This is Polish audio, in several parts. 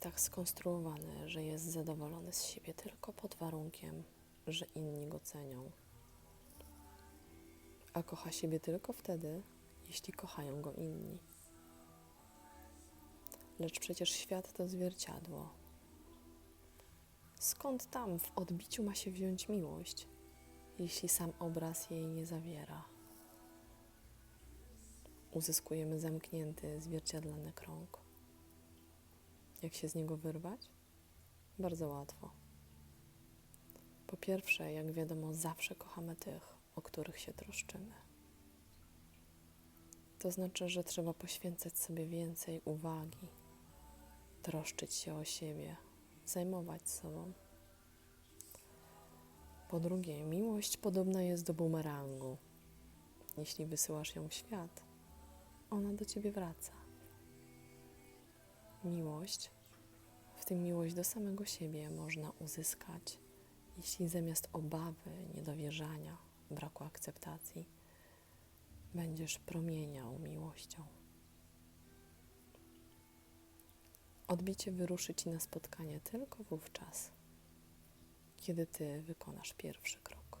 tak skonstruowany, że jest zadowolony z siebie tylko pod warunkiem, że inni go cenią. A kocha siebie tylko wtedy, jeśli kochają go inni. Lecz przecież świat to zwierciadło. Skąd tam w odbiciu ma się wziąć miłość, jeśli sam obraz jej nie zawiera? Uzyskujemy zamknięty, zwierciadlany krąg. Jak się z niego wyrwać? Bardzo łatwo. Po pierwsze, jak wiadomo, zawsze kochamy tych, o których się troszczymy. To znaczy, że trzeba poświęcać sobie więcej uwagi, troszczyć się o siebie, zajmować sobą. Po drugie, miłość podobna jest do bumerangu. Jeśli wysyłasz ją w świat, ona do ciebie wraca. Miłość, w tym miłość do samego siebie, można uzyskać, jeśli zamiast obawy, niedowierzania, braku akceptacji, będziesz promieniał miłością. Odbicie wyruszy ci na spotkanie tylko wówczas, kiedy ty wykonasz pierwszy krok.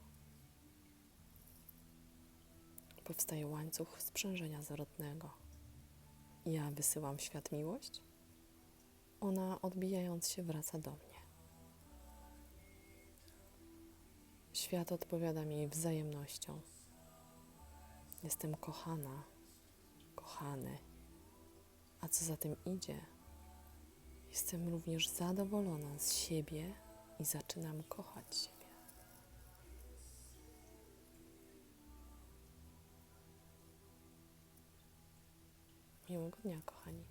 Powstaje łańcuch sprzężenia zwrotnego. Ja wysyłam w świat miłość, ona odbijając się wraca do mnie. Świat odpowiada mi wzajemnością. Jestem kochana, kochany, a co za tym idzie, jestem również zadowolona z siebie i zaczynam kochać siebie. Miłego dnia, kochani.